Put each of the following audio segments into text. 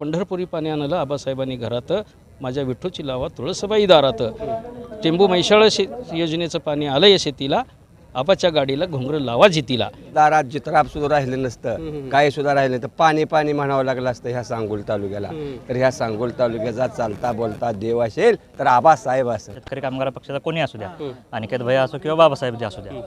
पंढरपुरी पाणी आणलं आबासाहेबांनी घरात माझ्या विठ्ठोची लावा तुळसबाई दारात. टेंबू म्हैशाळ शे योजनेचं पाणी आलं या शेतीला. आबाच्या गाडीला घुंगरं लावा जितीला. दारात जित्राप सुद्धा राहिलं नसतं काही सुद्धा राहिलं तर पाणी पाणी म्हणावं लागलं असतं ह्या सांगोल तालुक्याला. तर ह्या सांगोल तालुक्याचा चालता बोलता देव असेल तर आबासाहेब असेल शेतकरी कामगार पक्षाचा कोणी असू द्या अनिकेत भैया असो किंवा बाबासाहेब जे असू द्या.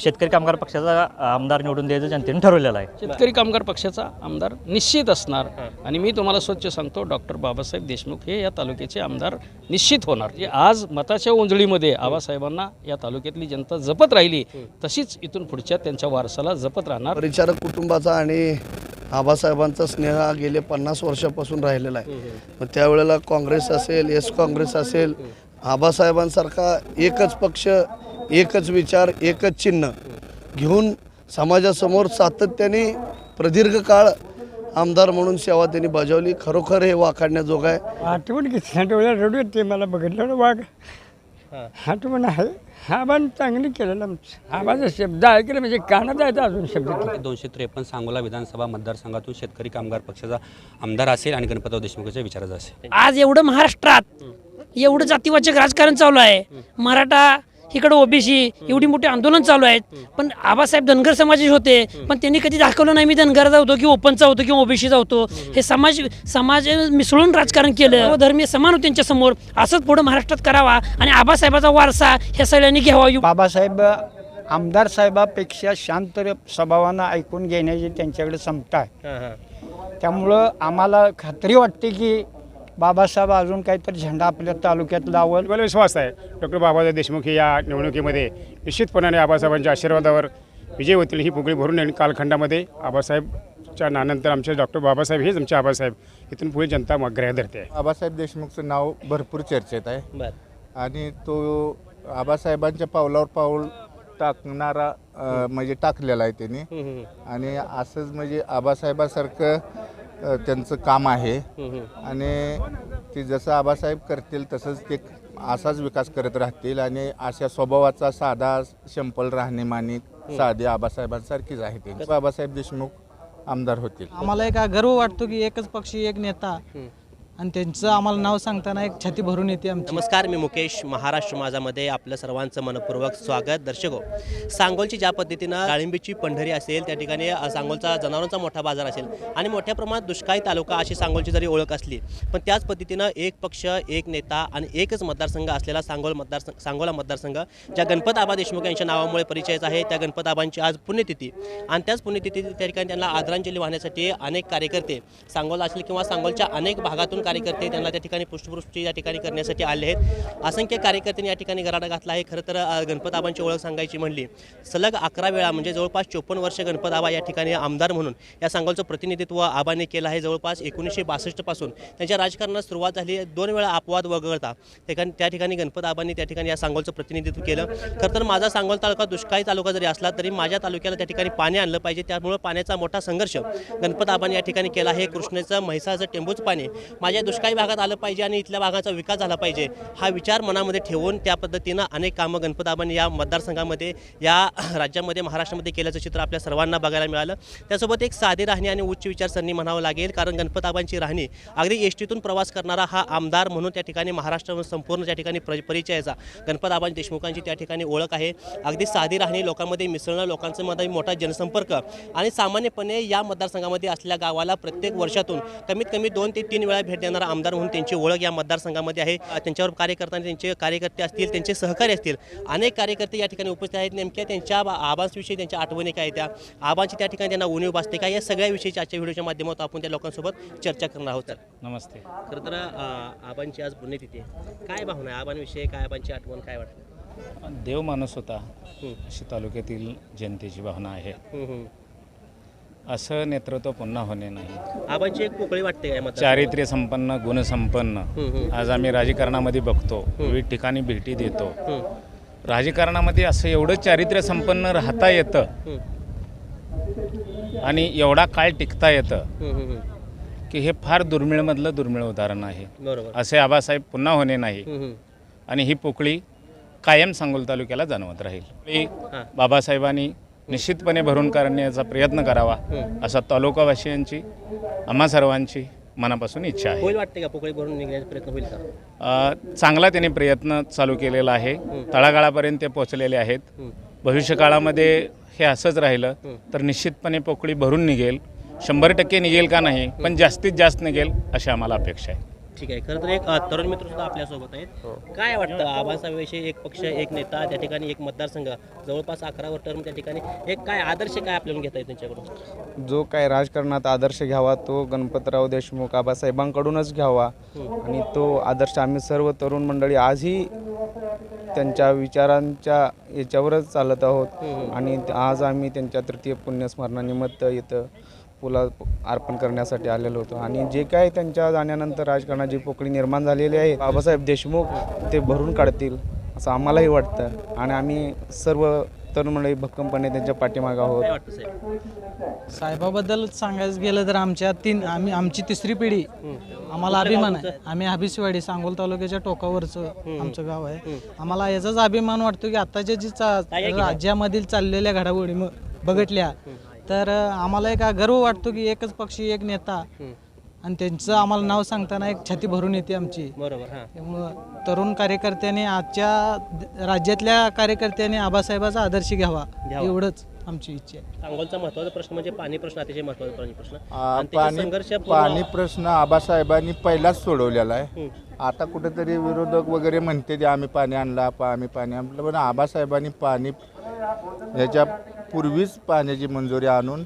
शेतकरी कामगार पक्षाचा आमदार निवडून द्यायचं जनतेने ठरवलेलं आहे. शेतकरी कामगार पक्षाचा आमदार निश्चित असणार. आणि मी तुम्हाला स्वच्छ सांगतो डॉक्टर बाबासाहेब देशमुख हे या तालुक्याचे आमदार निश्चित होणार. जे आज मताच्या ओंजळीमध्ये आबासाहेबांना या तालुक्यातली जनता जपत राहिली तशीच इथून पुढच्या त्यांच्या वारसाला जपत राहणार. परिचारक कुटुंबाचा आणि आबासाहेबांचा स्नेह हा गेले पन्नास वर्षापासून राहिलेला आहे. मग त्यावेळेला काँग्रेस असेल एस काँग्रेस असेल आबासाहेबांसारखा एकच पक्ष एकच विचार एकच चिन्ह. घेऊन समाजासमोर सातत्याने प्रदीर्घ काळ आमदार म्हणून सेवा त्यांनी बजावली. खरोखर हे वाखाणण्याजोगं आहे. आठवण किती डोळ्या रडू येते मला बघितलं वाघ. आठवण आहे हा पण चांगली केलेलं आमचं. आवाज शब्द ऐकले म्हणजे कानात आहे अजून शब्द दोनशे त्रेपन्न सांगोला विधानसभा मतदारसंघातून शेतकरी कामगार पक्षाचा आमदार असेल आणि गणपतराव देशमुखच्या विचाराचा असेल. आज एवढं महाराष्ट्रात एवढं जातीवाचक राजकारण चालू आहे. मराठा इकडं ओबीसी एवढी मोठी आंदोलन चालू आहेत. पण आबासाहेब धनगर समाजाचे होते. पण त्यांनी कधी दाखवलं नाही मी धनगरचा होतो किंवा ओपनचा होतो किंवा ओबीसीचा होतो. हे समाज समाज मिसळून राजकारण केलं. धर्मीय समान होते त्यांच्यासमोर. असंच पुढं महाराष्ट्रात करावा आणि आबासाहेबाचा वारसा ह्या सगळ्यांनी घ्यावा. बाबासाहेब आमदार साहेबापेक्षा शांत स्वभावानं ऐकून घेण्याची त्यांच्याकडे क्षमता आहे. त्यामुळं आम्हाला खात्री वाटते की बाबासाहेब अजून काहीतरी झेंडा आपल्या तालुक्यात लावल. मला विश्वास आहे? डॉक्टर बाबासाहेब देशमुख हे या निवडणुकीमध्ये निश्चितपणाने आबासाहेबांच्या आशीर्वादावर विजय होतील ही पुगळी भरून येईल कालखंडामध्ये. आबासाहेबच्या नानंतर आमचे डॉक्टर बाबासाहेब हेच आमचे आबासाहेब इथून पुढे जनता मग ग्रह धरते. आहे आबासाहेब देशमुखचं नाव भरपूर चर्चेत आहे. आणि तो आबासाहेबांच्या पावलावर पाऊल टाकणारा म्हणजे टाकलेला आहे त्यांनी. आणि असंच म्हणजे आबासाहेबासारखं अ, त्यांचं काम आहे. आणि ते जसं आबासाहेब करतील तसंच ते असाच विकास करत राहतील आणि अशा स्वभावाचा साधा संपल राहणीमानी साधे आबासाहेबांसारखीच आहे त्यांची बाबासाहेब देशमुख आमदार होतील. आम्हाला एक गर्व वाटतो की एकच पक्षी एक नेता आणि त्यांचं आम्हाला नाव सांगताना एक छाती भरून येते आमची. नमस्कार मी मुकेश महाराष्ट्र माझामध्ये आपलं सर्वांचं मनपूर्वक स्वागत. दर्शको हो, सांगोलची ज्या पद्धतीनं डाळिंबीची पंढरी असेल त्या ठिकाणी सांगोलचा जनावरांचा मोठा बाजार असेल आणि मोठ्या प्रमाणात दुष्काळी तालुका अशी सांगोलची जरी ओळख असली पण त्याच पद्धतीनं एक पक्ष एक नेता आणि एकच मतदारसंघ असलेला सांगोल मतदार सांगोला मतदारसंघ ज्या गणपत आबा देशमुख यांच्या नावामुळे परिचयच आहे त्या गणपत आबांची आज पुण्यतिथी. आणि त्याच पुण्यतिथी त्या ठिकाणी त्यांना आदरांजली वाहण्यासाठी अनेक कार्यकर्ते सांगोला असेल किंवा सांगोलच्या अनेक भागातून कार्यकर्ते त्यांना त्या ठिकाणी पुष्पवृष्टी या ठिकाणी करण्यासाठी आले आहेत. असंख्य कार्यकर्त्यांनी या ठिकाणी गराडा घातला आहे. खरं तर गणपतबाबांची गणपत आबांची ओळख सांगायची म्हणली सलग अकरा वेळा म्हणजे जवळपास चोपन्न वर्ष गणपतबाबा आबा या ठिकाणी आमदार म्हणून या सांगोलचं प्रतिनिधित्व आबाने केलं आहे. जवळपास एकोणीसशे बासष्टपासून त्यांच्या राजकारणात सुरुवात झाली दोन वेळा अपवाद वगळता ठिकाणी त्या ठिकाणी गणपत आबांनी त्या ठिकाणी या सांगोलचं प्रतिनिधित्व केलं. खरं तर माझा सांगोल तालुका दुष्काळी तालुका जरी असला तरी माझ्या तालुक्याला त्या ठिकाणी पाणी आणलं पाहिजे. त्यामुळं पाण्याचा मोठा संघर्ष गणपतबाबांनी या ठिकाणी केला आहे. कृष्णेचं म्हैसाचं टेंबूच पाणी माझ्या म्हणजे दुष्काळी भागात आलं पाहिजे आणि इथल्या भागाचा विकास झाला पाहिजे हा विचार मनामध्ये ठेवून त्या पद्धतीनं अनेक कामं गणपताबांनी या मतदारसंघामध्ये या राज्यामध्ये महाराष्ट्रामध्ये केल्याचं चित्र आपल्या सर्वांना बघायला मिळालं. त्यासोबत एक साधी राहणी आणि उच्च विचारसरणी म्हणावं लागेल कारण गणपताबांची राहणी अगदी एस टीतून प्रवास करणारा हा आमदार म्हणून त्या ठिकाणी महाराष्ट्र संपूर्ण त्या ठिकाणी प्र परिचयाचा गणपत देशमुखांची त्या ठिकाणी ओळख आहे. अगदी साधी राहणी लोकांमध्ये मिसळणं लोकांचं मध्ये मोठा जनसंपर्क. आणि सामान्यपणे या मतदारसंघामध्ये असलेल्या गावाला प्रत्येक वर्षातून कमीत कमी दोन ते तीन वेळा भेट देणारा आमदार म्हणून त्यांची ओळख या मतदारसंघामध्ये आहे. त्यांच्यावर कार्यकर्त्यांनी त्यांचे कार्यकर्ते असतील त्यांचे सहकारी असतील अनेक कार्यकर्ते या ठिकाणी उपस्थित आहेत. नेमक्या त्यांच्या आबांविषयी त्यांच्या आठवणी काय त्या? आबांची त्या ठिकाणी त्यांना उणीव भासते का? या सगळ्या विषयीच्या आजच्या व्हिडिओच्या माध्यमातून आपण त्या लोकांसोबत चर्चा करणार आहोत तर नमस्ते. खरं तर आबांची आज पुण्यतिथी काय भावना आहे आबांविषयी? काय आबांची आठवण काय वाटतं? देव माणूस होता. अशी तालुक्यातील जनतेची भावना आहे. असं नेतृत्व पुन्हा होणे नाही. आबांची एक पोकळी वाटते काय चारित्र्य संपन्न गुणसंपन्न आज आम्ही राजकारणामध्ये बघतो विविध ठिकाणी भेटी देतो. राजकारणामध्ये असं एवढं चारित्र्य संपन्न राहता येतं आणि एवढा काळ टिकता येतं की हे फार दुर्मिळमधलं दुर्मिळ उदाहरण आहे. असे आबासाहेब पुन्हा होणे नाही. आणि ही पोकळी कायम सांगोल तालुक्याला जाणवत राहील. बाबासाहेबांनी निश्चितपणे भरून काढण्याचा प्रयत्न करावा असा तालुकावासियांची आम्हा सर्वांची मनापासून इच्छा आहे. होईल वाटते का पोकळी भरून निघण्याचा प्रयत्न होईल का? अ, चांगला त्यांनी प्रयत्न चालू केलेला आहे. तळागाळापर्यंत ते पोहोचलेले आहेत. भविष्यकाळामध्ये हे असंच राहिलं तर निश्चितपणे पोकळी भरून निघेल. शंभर टक्के निघेल का नाही पण जास्तीत जास्त निघेल अशी आम्हाला अपेक्षा आहे. ठीक आहे. खरं तर एक अ, तरुण मित्र सुद्धा आपल्यासोबत आहेत. काय वाटतं आबासाहेबाविषयी एक पक्ष एक नेता त्या ठिकाणी एक मतदारसंघ जवळपास अकरा टर्म त्या ठिकाणी एक काय आदर्श काय आपल्याला घेता येईल त्यांच्याकडून? जो काय राजकारणात आदर्श घ्यावा तो गणपतराव देशमुख आबासाहेबांकडूनच घ्यावा. आणि तो आदर्श आम्ही सर्व तरुण मंडळी आजही त्यांच्या विचारांच्या याच्यावरच चालत आहोत. आणि आज आम्ही त्यांच्या तृतीय पुण्यस्मरणानिमित्त इथं फुला अर्पण करण्यासाठी आलेलो होतो. आणि जे काय त्यांच्या जाण्यानंतर राजकारणाची पोकळी निर्माण झालेली आहे बाबासाहेब देशमुख ते भरून काढतील असं आम्हालाही वाटतं. आणि आम्ही सर्व तरुण मंडळी भक्कमपणे त्यांच्या पाठीमागं आहोत. साहेबाबद्दल सांगायचं गेलं तर आमच्या तीन आम्ही आमची तिसरी पिढी आम्हाला अभिमान आहे. आम्ही हबिसवाडी सांगोल तालुक्याच्या टोकावरचं आमचं गाव आहे. आम्हाला याचाच अभिमान वाटतो की आताच्या जी चा राज्यामधील चाललेल्या घडामोडी बघितल्या तर आम्हाला एक गर्व वाटतो की एकच पक्षी एक नेता. आणि त्यांचं आम्हाला नाव सांगताना एक छाती भरून येते आमची. बरोबर हां. त्यामुळं तरुण कार्यकर्त्यांनी आजच्या राज्यातल्या कार्यकर्त्यांनी आबासाहेबाचा आदर्श घ्यावा घ्यावा. एवढंच आमची इच्छा आहे. सांगोलचा महत्त्वाचा प्रश्न म्हणजे पाणी प्रश्न अतिशय महत्त्वाचा पाणी प्रश्न आ, आणि त्याचा पाणी संघर्ष पूर्ण- पाणी प्रश्न आबासाहेबांनी पहिलाच सोडवलेला आहे. आता कुठेतरी विरोधक वगैरे म्हणते ते आम्ही पाणी आणला पा आम्ही पाणी आणलं. पण आबासाहेबांनी पाणी ह्याच्या पूर्वीच पाण्याची मंजुरी आणून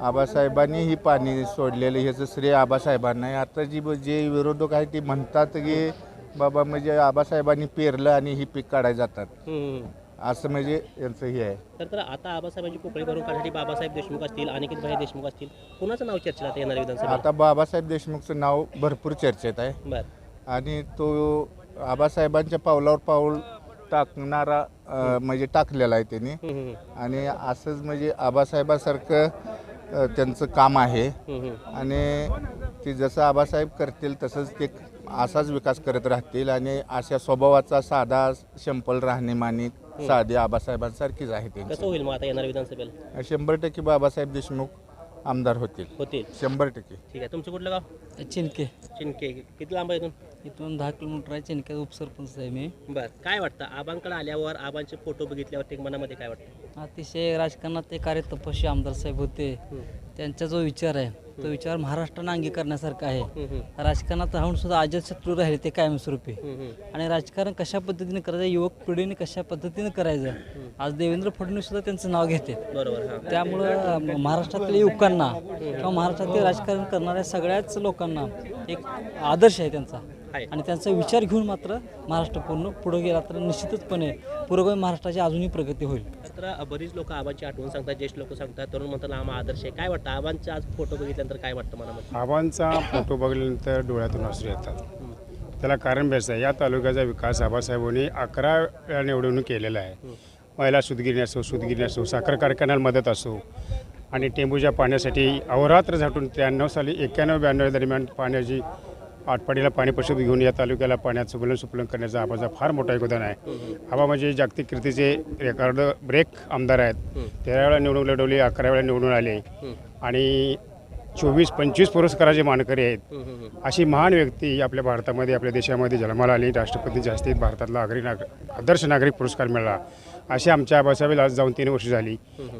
आबासाहेबांनी ही पाणी सोडलेलं ह्याचं श्रेय आबासाहेबांना आहे. आता जी जे विरोधक आहेत ते म्हणतात की बाबा म्हणजे आबासाहेबांनी पेरलं आणि ही पीक काढायला जातात. असं म्हणजे यांचं हे आहे. तर तर आता आबासाहेबांची पोकळी भरून काढण्यासाठी बाबासाहेब देशमुख असतील अनिकेत भाई देशमुख असतील कुणाचं नाव चर्चेला आता येणार विधानसभा आता बाबासाहेब देशमुखचं नाव भरपूर चर्चेत आहे. बरं. आणि तो आबासाहेबांच्या पावलावर पाऊल टाकणारा अ, म्हणजे टाकलेला आहे त्यांनी. आणि असंच म्हणजे आबासाहेबासारखं अ, त्यांचं काम आहे. आणि ते जसं आबासाहेब करतील तसंच ते असाच विकास करत राहतील. आणि अशा स्वभावाचा साधा सिंपल राहणीमानी साधी आबासाहेबांसारखीच आहे कसं त्यांची होईल मग आता येणार विधानसभेला? शंभर टक्के बाबासाहेब देशमुख आमदार होतील. होतील. शंभर टक्के. ठीक आहे. तुमचं कुठलं गाव? चिनके चिनके किती लांब आहे इथून? इथून दहा किलोमीटर आहे चिनके उपसरपंच आहे मी बरं काय वाटतं? आबांकडे आल्यावर आबांचे फोटो बघितल्यावर ते मनामध्ये काय वाटतं? अतिशय राजकारणात ते कार्य तपस्वी आमदार साहेब होते. त्यांचा जो विचार आहे तो विचार महाराष्ट्रानं अंगीकारण्यासारखा आहे. राजकारणात राहून सुद्धा अजत शत्रू राहिले ते कायमस्वरूपी. आणि राजकारण कशा पद्धतीने करायचं युवक पिढीने कशा पद्धतीने करायचं आज देवेंद्र फडणवीस सुद्धा त्यांचं नाव घेते. बरोबर त्यामुळं महाराष्ट्रातल्या युवकांना किंवा महाराष्ट्रातील राजकारण करणाऱ्या सगळ्याच लोकांना एक आदर्श आहे त्यांचा. आणि त्यांचा विचार घेऊन मात्र महाराष्ट्र पूर्ण पुढे गेला तर निश्चितचपणे पुरोगामी महाराष्ट्राची अजूनही प्रगती होईल. तर बरीच लोक आबांची आठवण सांगतात ज्येष्ठ लोक सांगतात. तरुण म्हणतात आम्हा आदर्श आहे. काय वाटतं? आबांचा आज फोटो बघितल्यानंतर काय वाटतं मनामध्ये? आबांचा फोटो बघितल्यानंतर डोळ्यातून अश्रू येतात. त्याला कारण बेस आहे. या तालुक्याचा विकास आबासाहेबांनी अकरा वेळा निवडणूक केलेला आहे. महिला सुदगिरी असो सुदगिरी असो साखर कारखान्याला मदत असो आणि टेंबूच्या पाण्यासाठी अहोरात्र झाटून त्र्याण्णव साली एक्क्याण्णव ब्याण्णव दरम्यान पाण्याची आटपाडीला पाणी परिषद घेऊन या तालुक्याला पाण्यात सुबलन सुपलन करण्याचा आबाचा फार मोठा योगदान आहे. आबा म्हणजे जागतिक कीर्तीचे रेकॉर्ड ब्रेक आमदार आहेत. तेरा वेळा निवडून लढवले अकरा वेळा निवडून आले. आणि चोवीस पंचवीस पुरस्काराचे मानकरी आहेत. अशी महान व्यक्ती आपल्या भारतामध्ये आपल्या देशामध्ये जन्माला आली. राष्ट्रपतींच्या हस्ते भारतातला अग्री नाग आदर्श नागरिक पुरस्कार मिळाला. अशी आमच्या आबासाहेब आज जाऊन तीन वर्ष झाली.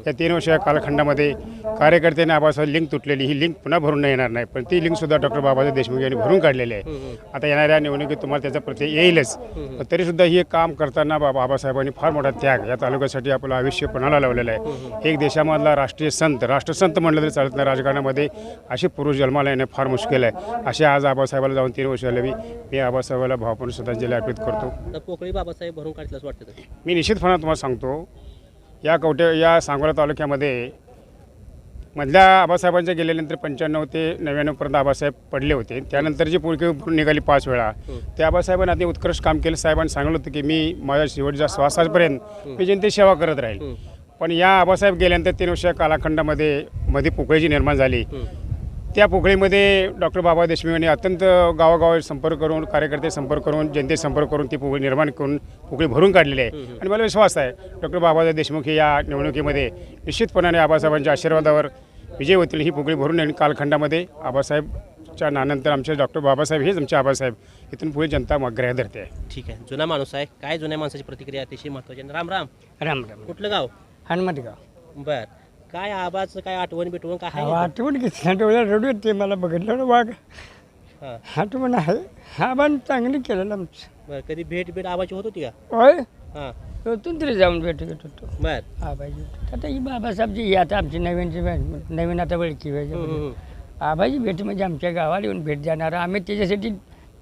या तीन वर्ष या कालखंडामध्ये कार्यकर्त्यांनी आबासाहेब लिंक तुटलेली. ही लिंक पुन्हा भरून नाही येणार नाही. पण ती लिंकसुद्धा डॉक्टर बाबासाहेब देशमुख यांनी भरून काढलेली आहे. आता येणाऱ्या निवडणुकीत तुम्हाला त्याचा प्रत्यय येईलच. तरीसुद्धा हे काम करताना बा बाबासाहेबांनी फार मोठा त्याग या तालुक्यासाठी आपलं आयुष्य पणाला लावलेलं आहे. एक देशामधला राष्ट्रीय संत राष्ट्रसंत म्हटलं तरी चालत नाही. राजकारणामध्ये असे पुरुष जन्माला येणे फार मुश्किल आहे. असे आज आबासाहेबाला जाऊन तीन वर्ष झाले. मी मी आबासाहेबाला भावपूर्ण श्रद्धांजली अर्पित करतो. पोकळी बाबासाहेब भरून काढतील असं वाटतं? मी निश्चितपणे तुम्हाला सांगतो. या कवटे या सांगोला तालुक्यामध्ये मधल्या आबासाहेबांच्या गेल्यानंतर पंच्याण्णव ते नव्याण्णवपर्यंत आबासाहेब पडले होते. त्यानंतर जी पुळकी निघाली पाच वेळा. त्या आबासाहेबांनी अति उत्कृष्ट काम केलं. साहेबांनी सांगितलं होतं की मी माझ्या शेवटच्या श्वासापर्यंत मी जनतेची सेवा करत राहील. पण या आबासाहेब गेल्यानंतर तीन वर्ष कालखंडामध्ये मध्ये पोकळीची निर्माण झाली. त्या पोकळीमध्ये डॉक्टर बाबा देशमुख यांनी अत्यंत गावागावात संपर्क करून कार्यकर्ते संपर्क करून जनते संपर्क करून ती पोकळी निर्माण करून पोकळी भरून काढलेली आहे. आणि मला विश्वास आहे डॉक्टर बाबासाहेब देशमुख हे या निवडणुकीमध्ये निश्चितपणाने आबासाहेबांच्या आशीर्वादावर विजय होतील ही पोकळी भरून आणि कालखंडामध्ये. आबासाहेब आबासाहेबच्या नानंतर आमचे डॉक्टर बाबासाहेब हेच आमचे आबासाहेब. इथून पुढे जनता मग ग्रह धरते. आहे ठीक आहे. जुना माणूस आहे. काय जुन्या माणसाची प्रतिक्रिया अतिशय महत्वाची आहे. राम राम. राम राम. कुठलं गाव? हनुमतगाव. बर. काय आबाचं काय आठवण बिटवण काय आहे? आठवण घेतल्या डोळ्या रडू येते मला बघितलं ना वाघ. हां. आठवण आहे. हा पण चांगली केलेलं आमचं. बरं कधी भेट भेट आबाची होत होती का? होय? हां. तिथून तरी जाऊन भेट घेत होतो. बर. पाहिजे आता ही बाबासाहेबची ही आता आमची नवीनची भेट- नवीन आता ओळखी पाहिजे आबाची भेट म्हणजे आमच्या गावाला येऊन भेट देणार. आम्ही त्याच्यासाठी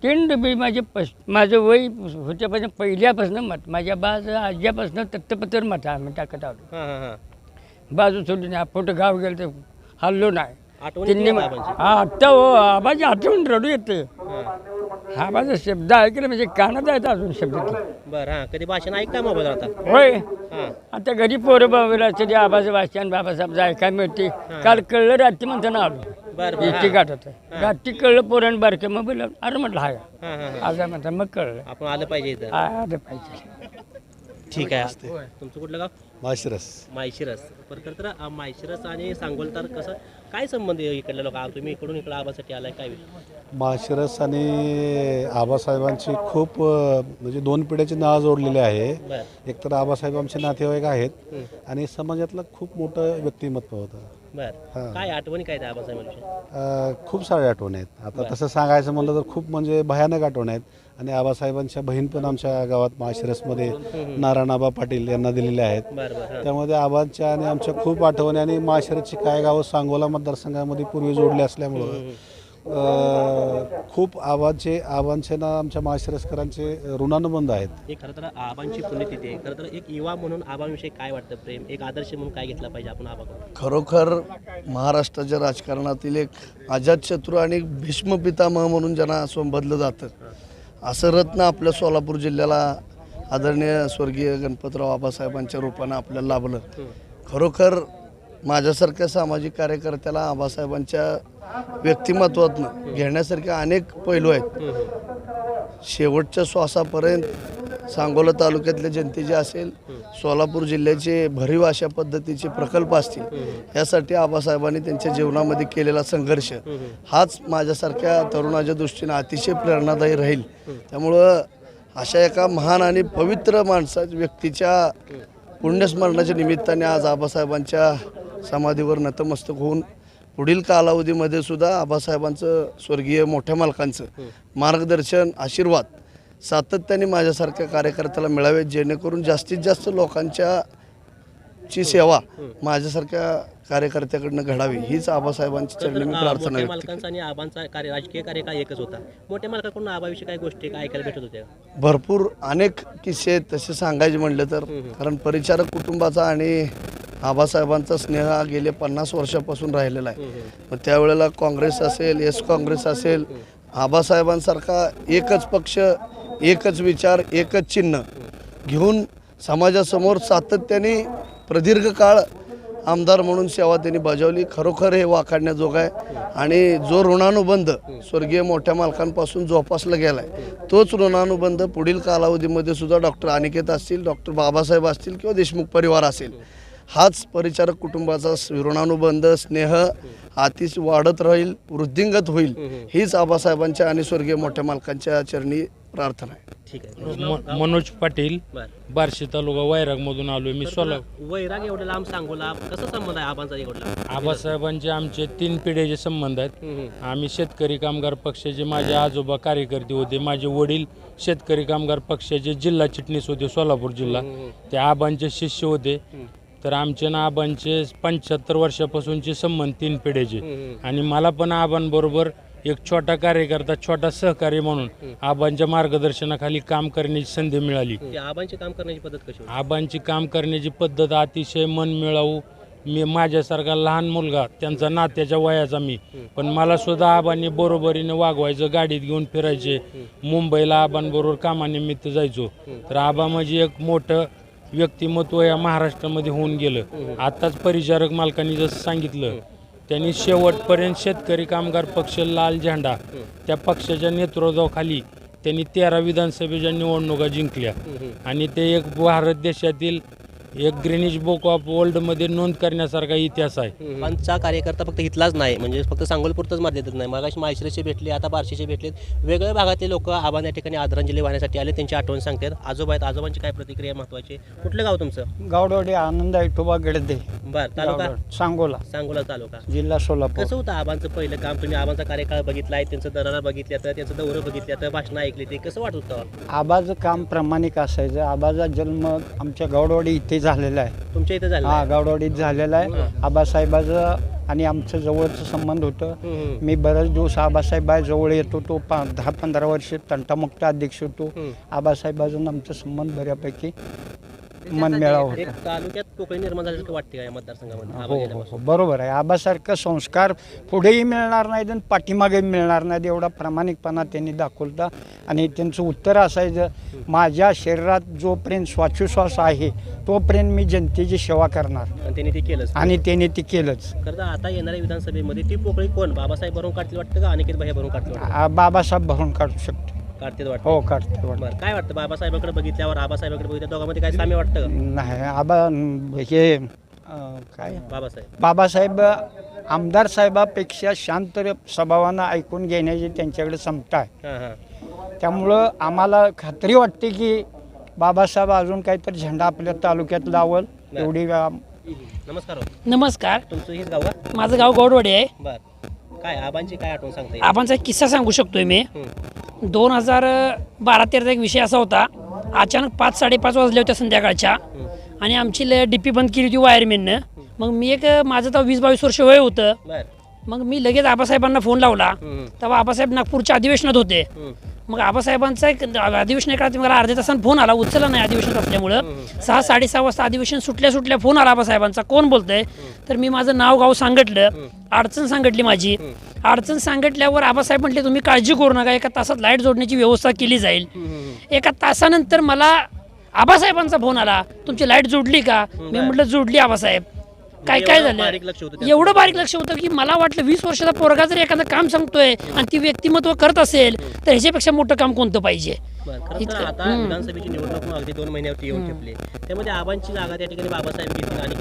तीन डबे माझे पस माझं वय होत्यापासून पहिल्यापासून मत माझ्या बाज आज्यापासून तत्तपत्र मत आम्ही टाकत आलो. हां हां हां. बाजू सोडून आपण गाव गेलं तर हल्लो नाही. आठवण येते त्यांनी का आबांची? आत्ता हो आठवण रडू येते. हा माझा शब्द ऐकलं म्हणजे कानात आहेत अजून शब्द ते. बरं हां कधी भाषण ऐक का मोबाईल आता? होय. हां. आता घरी पोरं बाबा तरी आबाचं वाचन बाबासाहेब ऐकायला मिळते काल कळलं रात्री म्हणताना आलो. बरं, बरं, इष्टी हां. रात्री कळलं पोरण बारके मग बोललं अरे म्हटलं हां हां हां. आज म्हणता मग कळलं. आपण आलं पाहिजे इथं. आलं पाहिजे. ठीक आहे. तुमचं कुठलं गाव? माशिरस माळशिरस. बरं तर अं, माळशिरस आणि सांगोलतार कसं काय संबंध आहे इकडल्या लोक? तुम्ही इकडून इकडं आबासाठी आलाय काय विषय? माळशिरस आणि आबासाहेबांची खूप अ, म्हणजे दोन पिढ्याची नाळ जोडलेली आहे. बरं. एकतर आबासाहेब आमचे नातेवाईक आहेत आणि समाजातलं खूप मोठं व्यक्तिमत्व होतं. बरं. हां. काय आठवणी काय त्या अ, खूप सारे आठवणी आहेत. आता. तसं सांगायचं म्हणलं तर खूप म्हणजे भयानक आठवणी आहेत. आणि आबासाहेबांच्या बहीण पण आमच्या गावात माळशिरसमध्ये नारायणाबा पाटील यांना दिलेल्या आहेत. त्यामध्ये आबांच्या आणि आमच्या खूप आठवणी आणि माळशिरसची काय गावं सांगोला मतदारसंघामध्ये पूर्वी जोडली असल्यामुळं खूप आबांचे आबांचे ना आमच्या माळशिरसकरांचे ऋणानुबंध आहेत. हे खरं तर आबांची पुण्यतिथी आहे. खरं तर एक युवा म्हणून आबांविषयी काय वाटतं? प्रेम एक आदर्श म्हणून काय घेतला पाहिजे आपण आबाकडून? खरोखर महाराष्ट्राच्या राजकारणातील एक अजातशत्रू आणि भीष्म पितामह म्हणून ज्यांना संबोधलं जातं असं रत्न आपल्या सोलापूर जिल्ह्याला आदरणीय स्वर्गीय गणपतराव आबासाहेबांच्या रूपानं आपल्याला लाभलं. खरोखर माझ्यासारख्या सामाजिक कार्यकर्त्याला आबासाहेबांच्या व्यक्तिमत्वातनं घेण्यासारखे अनेक पैलू आहेत. शेवटच्या श्वासापर्यंत सांगोला तालुक्यातल्या जनतेचे असेल सोलापूर जिल्ह्याचे भरीव अशा पद्धतीचे प्रकल्प असतील यासाठी आबासाहेबांनी त्यांच्या जीवनामध्ये केलेला संघर्ष. हाच माझ्यासारख्या तरुणाच्या दृष्टीनं अतिशय प्रेरणादायी राहील. त्यामुळं अशा एका महान आणि पवित्र माणसा व्यक्तीच्या पुण्यस्मरणाच्या निमित्ताने आज आबासाहेबांच्या समाधीवर नतमस्तक होऊन पुढील कालावधीमध्ये सुद्धा आबासाहेबांचं स्वर्गीय मोठ्या मालकांचं मार्गदर्शन आशीर्वाद सातत्याने माझ्यासारख्या कार्यकर्त्याला मिळावेत जेणेकरून जास्तीत जास्त लोकांच्या ची सेवा माझ्यासारख्या कार्यकर्त्याकडनं घडावी हीच आबासाहेबांची चरणी मी प्रार्थना. मालकांचा आणि आबांचा कार्य राजकीय कार्यकाळ एकच होता. मोठ्या मालकाकडून आबाविषयी काय गोष्टी काय ऐकायला भेटत होत्या? भरपूर अनेक किस्से तसे सांगायचे म्हणले तर. कारण परिचारक कुटुंबाचा आणि आबासाहेबांचा स्नेह हा गेले पन्नास वर्षापासून राहिलेला आहे. मग त्यावेळेला काँग्रेस असेल एस काँग्रेस असेल आबासाहेबांसारखा एकच पक्ष एकच विचार एकच चिन्ह. घेऊन समाजासमोर सातत्याने प्रदीर्घ काळ आमदार म्हणून सेवा त्यांनी बजावली. खरोखर हे वाखाडण्याजोगं आहे. आणि जो ऋणानुबंध स्वर्गीय मोठ्या मालकांपासून जोपासला गेला आहे तोच ऋणानुबंध पुढील कालावधीमध्ये सुद्धा डॉक्टर अनिकेत असतील डॉक्टर बाबासाहेब असतील किंवा देशमुख परिवार असेल हाच परिचारक कुटुंबाचा ऋणानुबंध स्नेह अतिश वाढत राहील वृद्धिंगत होईल हीच आबासाहेबांच्या आणि स्वर्गीय मोठ्या मालकांच्या चरणी प्रार्थना आहे. ठीक आहे. मनोज पाटील बरं. बार्शी तालुका वैरागमधून आलो मी सोला वैराग एवढं लांब सांगोला कसं संबंध आहे आबांचा एवढा आबासाहेबांचे आमचे तीन पिढीचे संबंध आहेत. आम्ही शेतकरी कामगार पक्षाचे माझे आजोबा कार्यकर्ते होते माझे वडील शेतकरी कामगार पक्षाचे जिल्हा चिटणीस होते सोलापूर जिल्हा. ते आबांचे शिष्य होते. तर आमचे ना आबांचे पंच्याहत्तर वर्षापासूनचे संबंध तीन पिढ्याचे. आणि मला पण आबांबरोबर एक छोटा कार्यकर्ता छोटा सहकारी म्हणून आबांच्या मार्गदर्शनाखाली काम करण्याची संधी मिळाली. ते आबांचे काम करण्याची पद्धत कशी होती? आबांची काम करण्याची पद्धत अतिशय मन मिळावू मी माझ्यासारखा लहान मुलगा त्यांचा नात्याच्या वयाचा मी. पण मला सुद्धा आबांनी बरोबरीने वागवायचं गाडीत घेऊन फिरायचे. मुंबईला आबांबरोबर कामानिमित्त जायचो. तर आबा म्हणजे एक मोठं व्यक्तिमत्व या महाराष्ट्रामध्ये होऊन गेलं. आताच परिचारक मालकांनी जसं सांगितलं त्यांनी शेवटपर्यंत शेतकरी कामगार पक्ष लाल झेंडा त्या पक्षाच्या नेतृत्वाखाली त्यांनी तेरा विधानसभेच्या निवडणुका जिंकल्या. आणि ते एक भारत देशातील एक ग्रीनिज बुक ऑफ वर्ल्डमध्ये नोंद करण्यासारखा इतिहास आहे. आबांचा कार्यकर्ता फक्त इथलाच नाही म्हणजे फक्त सांगोलपुरतच मर्यादित नाही. मगाशी माळशिरसचे भेटले आता बार्शीचे भेटलेत. वेगवेगळ्या भागातले लोक आबान या ठिकाणी आदरांजली वाहण्यासाठी आले त्यांची आठवण सांगतात. आजोबा आहेत आजोबांची काय प्रतिक्रिया महत्वाची कुठलं गाव तुमचं? गावडवाडी आनंद विठोबा गडदे. बर तालुका? सांगोला. सांगोला तालुका. जिल्हा सोलापूर. कसं होतं आबांचं पहिलं काम? तुम्ही आबांचा कार्यकाळ बघितलाय त्यांचं दरारा बघितल्या तर त्यांचं दौरं बघितल्या तर भाषणं ऐकली ते. कसं वाटत होतं? आबाचं काम प्रामाणिक असायचं. आबाचा जन्म आमच्या गावडवाडी इथे झालेला आहे. तुमच्या इथं झालं हा गावडवाडीत झालेला आहे. आबासाहेबाचं आणि आमचं जवळचं संबंध होतं. मी बरेच दिवस आबासाहेबा जवळ येत होतो पा दहा पंधरा वर्ष तंटामुक्त अध्यक्ष होतो. आबासाहेबाजून आमचा संबंध बऱ्यापैकी मनमेळावा एक होता. तालुक्यात पोकळी निर्माण झाल्यासारखं वाटते का या मतदारसंघामध्ये? आबा हो हो? हो बरोबर आहे. आबासारखं संस्कार पुढेही मिळणार नाहीत आणि पाठीमागे मिळणार नाहीत एवढा प्रामाणिकपणा त्यांनी दाखवला आणि त्यांचं उत्तर असायचं माझ्या शरीरात जोपर्यंत श्वासोश्वास आहे तोपर्यंत मी जनतेची सेवा करणार. आणि त्यांनी ते केलंच. आणि त्याने ते केलंच. खरं तर आता येणाऱ्या विधानसभेमध्ये ती पोकळी कोण? बाबासाहेब भरून काढतील वाटतं का? अनिकेत भाई भरून काढतील वाटतं? आ- बाबासाहेब भरून काढू शकतो काढतील वाटतं? हो काढते वाटतं. बरं काय वाटतं? बाबासाहेबांकडे बघितल्यावर आबासाहेबांकडे बघितल्या दोघांमध्ये काय साम्य वाटतं? का नाही आबा हे अं, काय? बाबासाहेब. बाबासाहेब आमदार साहेबापेक्षा शांत स्वभावानं ऐकून घेण्याची त्यांच्याकडे क्षमता आहे. हां हां. त्यामुळं आम्हाला खात्री वाटते की बाबासाहेब अजून काहीतरी झेंडा आपल्या तालुक्यात लावल एवढी नमस्कार हो. नमस्कार. तुमचं हेच गाव का? माझं गाव गौडवाडी आहे. बर. काय आबांची काय आठवण सांगता येईल? आबांचा एक किस्सा सांगू शकतोय मी. दोन हजार बारा तेराचा एक विषय असा होता. अचानक पाच साडेपाच वाजल्या होत्या संध्याकाळच्या. आणि आमची डी पी बंद केली होती वायरमॅननं. मग मी एक माझं तर वीस बावीस वर्ष वय होतं. बर. मग मी लगेच आबासाहेबांना फोन लावला. तेव्हा आबासाहेब नागपूरच्या अधिवेशनात होते. मग आबासाहेबांचा एक अधिवेशन काळात मला अर्ध्या तासानं फोन आला उचलला नाही अधिवेशन असल्यामुळं सहा साडेसहा वाजता अधिवेशन सुटल्या सुटल्या फोन आला आबासाहेबांचा. कोण बोलतंय? तर मी माझं नाव गाव सांगितलं. अडचण सांगितली माझी. अडचण सांगितल्यावर आबासाहेब म्हटले तुम्ही काळजी करू नका. एका तासात लाइट जोडण्याची व्यवस्था केली जाईल. एका तासानंतर मला आबासाहेबांचा फोन आला. तुमची लाइट जोडली का? मी म्हटलं जोडली आबासाहेब. काय काय झालं. एवढं बारीक लक्ष होतं की मला वाटलं वीस वर्षाचा पोरगा जर एखादं काम सांगतोय आणि ती व्यक्तिमत्व करत असेल तर ह्याच्यापेक्षा मोठं काम कोणतं पाहिजे? आता हं. विधानसभेची निवडणूक अगदी दोन महिन्यावरती येऊन ठेपली. त्यामध्ये आबांची जागा त्या ठिकाणी बाबासाहेब घेतील आणि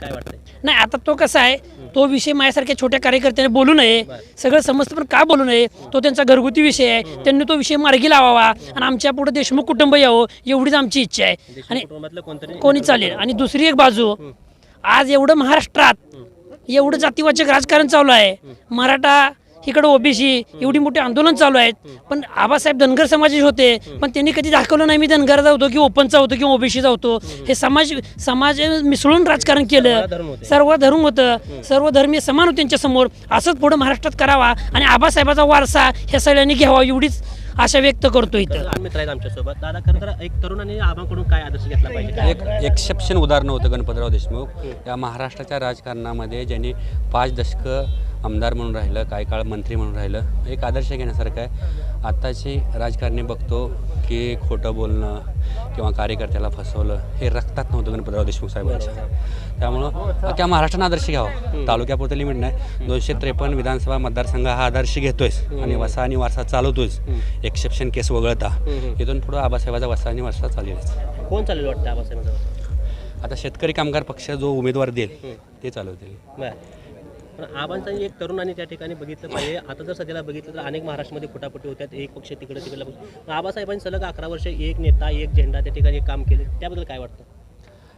काय वाटतंय? नाही आता तो कसा आहे तो विषय माझ्यासारख्या छोट्या कार्यकर्त्याने बोलू नये. सगळं समजतं पण का बोलू नये? तो त्यांचा घरगुती विषय आहे. त्यांनी तो विषय मार्गी लावावा आणि आमच्या पुढे देशमुख कुटुंब यावं एवढीच आमची इच्छा आहे. आणि कोणी चालेल? आणि दुसरी एक बाजू आज एवढं महाराष्ट्रात एवढं जातीवाचक राजकारण चालू आहे. मराठा इकडं ओबीसी एवढी मोठी आंदोलन चालू आहेत. पण आबासाहेब धनगर समाजाचे होते. पण त्यांनी कधी दाखवलं नाही मी धनगरचा होतो किंवा ओपनचा होतो किंवा ओबीसीचा होतो. हे समाज समाज मिसळून राजकारण केलं. सर्व धर्म होतं. सर्व धर्मीय समान होते त्यांच्यासमोर असंच पुढं महाराष्ट्रात करावा आणि आबासाहेबाचा वारसा ह्या सगळ्यांनी घ्यावा एवढीच आशा व्यक्त करतो इथं. तर मित्र आहेत आमच्यासोबत? दादा खरं तर एक तरुणाने आबांकडून काय आदर्श घेतला पाहिजे? एक एक्सेप्शन उदाहरण होतं गणपतराव देशमुख. या महाराष्ट्राच्या राजकारणामध्ये ज्यांनी पाच दशकं आमदार म्हणून राहिलं काही काळ मंत्री म्हणून राहिलं एक आदर्श घेण्यासारखं आहे. आत्ताची राजकारणी बघतो की खोटं बोलणं किंवा कार्यकर्त्याला फसवलं हे रक्तात नव्हतं गणपतराव देशमुख साहेबांच्या. त्यामुळं अख्ख्या महाराष्ट्रानं आदर्श घ्यावा. तालुक्यापुरतं लिमिट नाही. दोनशे त्रेपन्न विधानसभा मतदारसंघ हा आदर्श घेतोयच आणि वसा आणि वारसा चालवतोच एक्सेप्शन केस वगळता. इथून पुढं आबासाहेबाचा वसा आणि वारसा चालेलच कोण चालेल वाटतं आबासाहेबांचं आता शेतकरी कामगार पक्ष जो उमेदवार देईल ते चालवतील. पण आबांचा एक तरुणाने त्या ठिकाणी बघितलं पाहिजे. आता जर सध्याला बघितलं तर अनेक महाराष्ट्रामध्ये फुटाफुटी होत्यात. एक पक्ष तिकडे तिकडे पण आबासाहेबांनी सलग अकरा वर्ष एक नेता एक झेंडा त्या ठिकाणी काम केलं. त्याबद्दल काय वाटतं?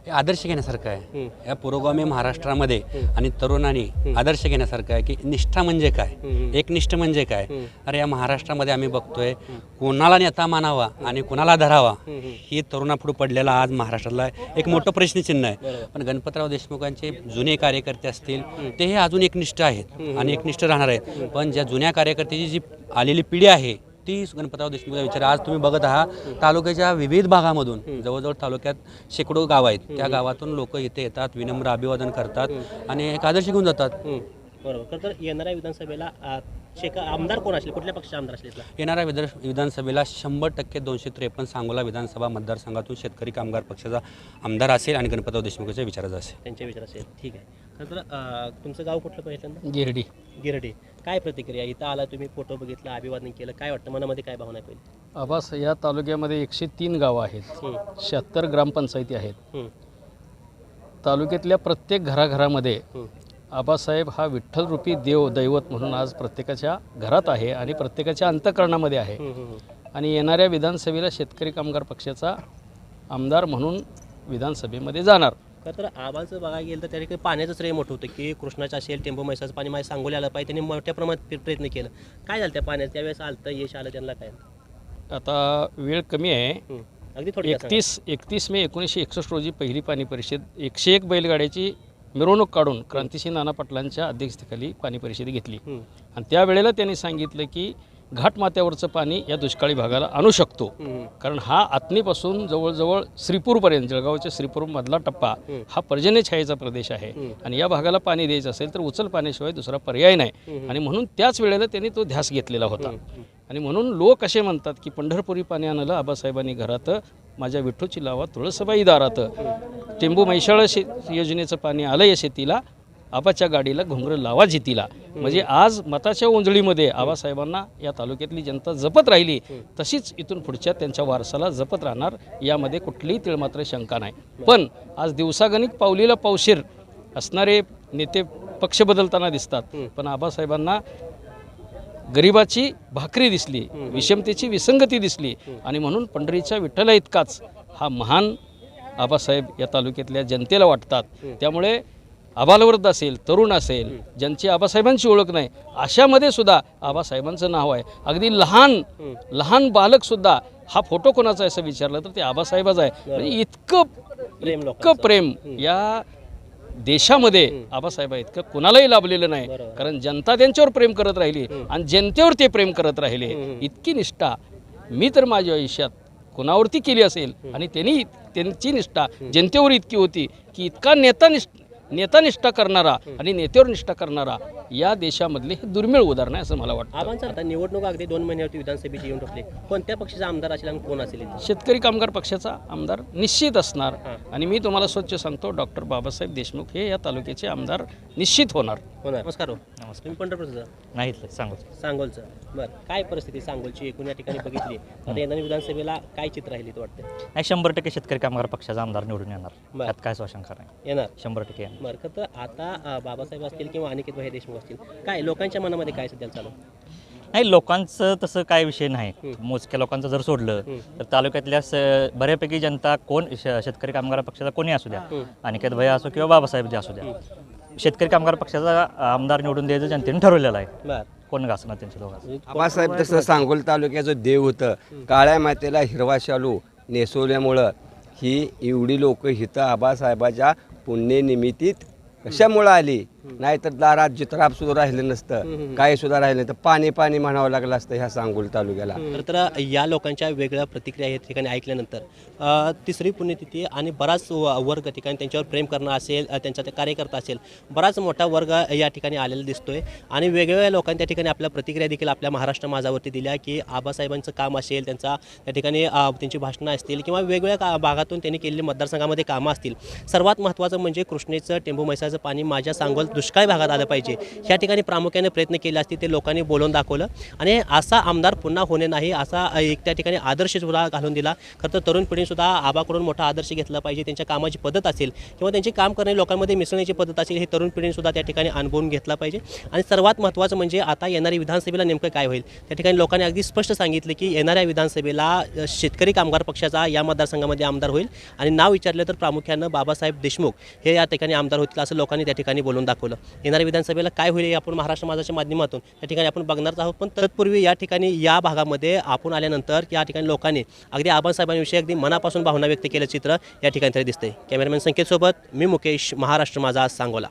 हे आदर्श घेण्यासारखं आहे. या पुरोगामी महाराष्ट्रामध्ये आणि तरुणांनी आदर्श घेण्यासारखं आहे की निष्ठा म्हणजे काय? एकनिष्ठ म्हणजे काय? अरे या महाराष्ट्रामध्ये आम्ही बघतोय कोणाला नेता मानावा आणि कोणाला धरावा ही तरुणापुढे पडलेला आज महाराष्ट्रातला एक मोठं प्रश्नचिन्ह आहे. पण गणपतराव देशमुखांचे जुने कार्यकर्ते असतील ते हे अजून एकनिष्ठ आहेत आणि एकनिष्ठ राहणार आहेत. पण ज्या जुन्या कार्यकर्त्याची जी आलेली पिढी आहे ती गणपतराव देशमुखचा विचार. आज तुम्ही बघत आहात तालुक्याच्या विविध भागामधून जवळजवळ तालुक्यात शेकडो गाव आहेत. त्या गावातून लोक इथे येतात विनम्र अभिवादन करतात आणि एक आदर्श घेऊन जातात. बरोबर. खरं तर येणाऱ्या विधानसभेला आ, आमदार कोण असेल? कुठल्या पक्षाचे आमदार असले येणाऱ्या विधान विधानसभेला शंभर टक्के दोनशे त्रेपन्न सांगोला विधानसभा मतदारसंघातून शेतकरी कामगार पक्षाचा आमदार असेल आणि गणपतराव देशमुखच्या विचाराचा असेल. त्यांचे विचार असेल. ठीक आहे. खरं तर आ, तुमचं गाव कुठलं पहिल्यांदा? गिरडी. गिरडी. काय प्रतिक्रिया? इथं आला तुम्ही फोटो बघितला अभिवादन केलं. काय वाटतं? मनामध्ये काय भावना आहे पहिली? आबास या तालुक्यामध्ये एकशे तीन गावं आहेत. शहात्तर ग्रामपंचायती आहेत. तालुक्यातल्या प्रत्येक घराघरामध्ये आबासाहेब हा विठ्ठलरूपी देव दैवत म्हणून आज प्रत्येकाच्या घरात आहे आणि प्रत्येकाच्या अंतकरणामध्ये आहे. आणि येणाऱ्या विधानसभेला शेतकरी कामगार पक्षाचा आमदार म्हणून विधानसभेमध्ये जाणार. खरं तर आबाचं बघायला गेलं तर त्या ठिकाणी पाण्याचं श्रेय मोठं होतं की कृष्णाचं असेल टेंबू मैसाचं पाणी माझ्या सांगोली आलं पाहिजे त्यांनी मोठ्या प्रमाणात प्र- प्रयत्न केलं. काय झालं त्या पाण्यात? त्यावेळेस आलं यश आलं त्यांना काय? आता वेळ कमी आहे. अगदी. एकतीस एकतीस मे एकोणीसशे एकसष्ट रोजी पहिली पाणी परिषद एकशे एक बैलगाड्याची मिरवणूक काढून क्रांतिसिंह नाना पाटलांच्या अध्यक्षतेखाली पाणी परिषद घेतली. आणि त्यावेळेला त्यांनी सांगितलं की घाटमाथ्यावरचं पाणी या दुष्काळी भागाला आणू शकतो. कारण हा आत्नीपासून जवळजवळ श्रीपूरपर्यंत जळगावच्या श्रीपूरमधला टप्पा हा पर्जन्य छायेचा प्रदेश आहे. आणि या भागाला पाणी द्यायचं असेल तर उचल पाण्याशिवाय दुसरा पर्याय नाही. आणि म्हणून त्याच वेळेला त्यांनी तो ध्यास घेतलेला होता. आणि म्हणून लोक असे म्हणतात की पंढरपुरी पाणी आणलं आबासाहेबांनी घरात माझ्या विठ्ठूची लावा तुळसबाई दारात टेंबू मैशाळ शे योजनेचं पाणी आलं या शेतीला आबाच्या गाडीला घुंगरं लावा जितीला. म्हणजे आज मताच्या ओंजळीमध्ये आबासाहेबांना या तालुक्यातली जनता जपत राहिली तशीच इथून पुढच्या त्यांच्या वारसाला जपत राहणार यामध्ये कुठलीही तिळमात्र शंका नाही. पण आज दिवसागणिक पावलीला पावशीर असणारे नेते पक्ष बदलताना दिसतात. पण आबासाहेबांना गरिबाची भाकरी दिसली विषमतेची विसंगती दिसली आणि म्हणून पंढरीच्या विठ्ठला इतकाच हा महान आबासाहेब या तालुक्यातल्या जनतेला वाटतात. त्यामुळे आबालवृद्ध असेल तरुण असेल ज्यांची आबासाहेबांची ओळख नाही अशामध्ये सुद्धा आबासाहेबांचं नाव आहे. अगदी लहान लहान बालकसुद्धा हा फोटो कोणाचा आहे असं विचारलं तर ते आबासाहेबाचा आहे. म्हणजे इतकं इतकं प्रेम या देशामध्ये आबासाहेब इतकं कुणालाही लाभलेलं नाही. कारण जनता त्यांच्यावर प्रेम करत राहिली आणि जनतेवर ते प्रेम करत राहिले. इतकी निष्ठा. मी तर माझ्या आयुष्यात कुणावरती केली असेल आणि त्यांनी त्यांची निष्ठा जनतेवर इतकी होती की इतका नेता निष्ठ नेता निष्ठा करणारा आणि नेत्यावर निष्ठा करणारा या देशामधले हे दुर्मिळ उदाहरण आहे असं मला वाटतं. आबांचं आता निवडणूक अगदी दोन महिन्यावरती विधानसभेची येऊन ठेवली कोणत्या पक्षाचा आमदार असेल आणि कोण असेल इथे? शेतकरी कामगार पक्षाचा आमदार निश्चित असणार आणि मी तुम्हाला स्वच्छ सांगतो डॉक्टर बाबासाहेब देशमुख हे या तालुक्याचे आमदार निश्चित होणार. होणार. नमस्कार हो. तुम्ही पंढरपूरचं नाही इथलं सांगू सांगोलचं. बरं काय परिस्थिती सांगोलची? एकूण या ठिकाणी बघितली. आता येणाऱ्या विधानसभेला काय चित्र राहिली वाटतं नाही शंभर टक्के शेतकरी कामगार पक्षाचा आमदार निवडून येणार. त्यात काय शंका नाही. येणार. शंभर टक्के येणार. खरं तर आता बाबासाहेब असतील किंवा अनिकेत भाई देशमुख असतील काय लोकांच्या मनामध्ये काय सध्या चालू नाही लोकांचं तसं काय विषय नाही. मोजक्या लोकांचं जर सोडलं तर तालुक्यातल्या स- बऱ्यापैकी जनता कोण श- शेतकरी कामगार पक्षाचा कोणी असू द्या अनिकेत भैया असो किंवा बाबासाहेब जे असू द्या. शेतकरी कामगार पक्षाचा आमदार निवडून द्यायचं जनतेने ठरवलेलं आहे. कोण घासणार त्यांच्या दोघांचं? आबासाहेब तसं सांगोल तालुक्याचं देव होतं. काळ्या मातेला हिरवा शालू नेसवल्यामुळं ही एवढी लोक इथं आबासाहेबाच्या पुण्यनिमित्तीत कशामुळं आली? नाहीतर दारात जित्राप सुद्धा राहिलं नसतं. काय सुद्धा राहिलं तर पाणी पाणी म्हणावं लागलं असतं ह्या सांगोल तालुक्याला. खरं तर या लोकांच्या वेगळ्या प्रतिक्रिया या ठिकाणी ऐकल्यानंतर अ, तिसरी पुण्यतिथी आणि बराच व- वर्ग ठिकाणी त्यांच्यावर प्रेम करणं असेल अ, त्यांचा ते कार्यकर्ता असेल बराच मोठा वर्ग या ठिकाणी आलेला दिसतोय. आणि वेगवेगळ्या लोकांनी त्या ठिकाणी आपल्या प्रतिक्रिया देखील आपल्या महाराष्ट्र माझावरती दिल्या की आबासाहेबांचं काम असेल त्यांचा त्या ठिकाणी अ, त्यांची भाषणं असतील किंवा वेगवेगळ्या का भागातून त्यांनी केलेली मतदारसंघामध्ये कामं असतील. सर्वात महत्त्वाचं म्हणजे कृष्णेचं टेंबू मैसाचं पाणी माझ्या सांगोल दुष्काळी भागात आलं पाहिजे. ह्या ठिकाणी प्रामुख्याने प्रयत्न केले असते ते लोकांनी बोलून दाखवलं. आणि असा आमदार पुन्हा होणे नाही असा एक त्या ठिकाणी आदर्श सुद्धा घालून दिला. खरं तर तरुण पिढीसुद्धा आबाकडून मोठा आदर्श घेतला पाहिजे. त्यांच्या कामाची पद्धत असेल किंवा त्यांचे काम करणे लोकांमध्ये मिसळण्याची पद्धत असेल हे तरुण पिढीसुद्धा त्या ठिकाणी अनुभवून घेतला पाहिजे. आणि सर्वात महत्त्वाचं म्हणजे आता येणारी विधानसभेला नेमकं काय होईल? त्या ठिकाणी लोकांनी अगदी स्पष्ट सांगितलं की येणाऱ्या विधानसभेला शेतकरी कामगार पक्षाचा या मतदारसंघामध्ये आमदार होईल. आणि नाव विचारलं तर प्रामुख्यानं बाबासाहेब देशमुख हे या ठिकाणी आमदार होतील असं लोकांनी त्या ठिकाणी बोलून दाखवलं. येणाऱ्या विधानसभेला काय होईल हे आपण महाराष्ट्र माझाच्या माध्यमातून या ठिकाणी आपण बघणारच आहोत. पण तत्पूर्वी या ठिकाणी या भागामध्ये आपण आल्यानंतर या ठिकाणी लोकांनी अगदी आबासाहेबांविषयी अगदी मनापासून भावना व्यक्त केलं चित्र या ठिकाणी तरी दिसतंय. कॅमेरामॅन संकेतसोबत मी मुकेश महाराष्ट्र माझा सांगोला.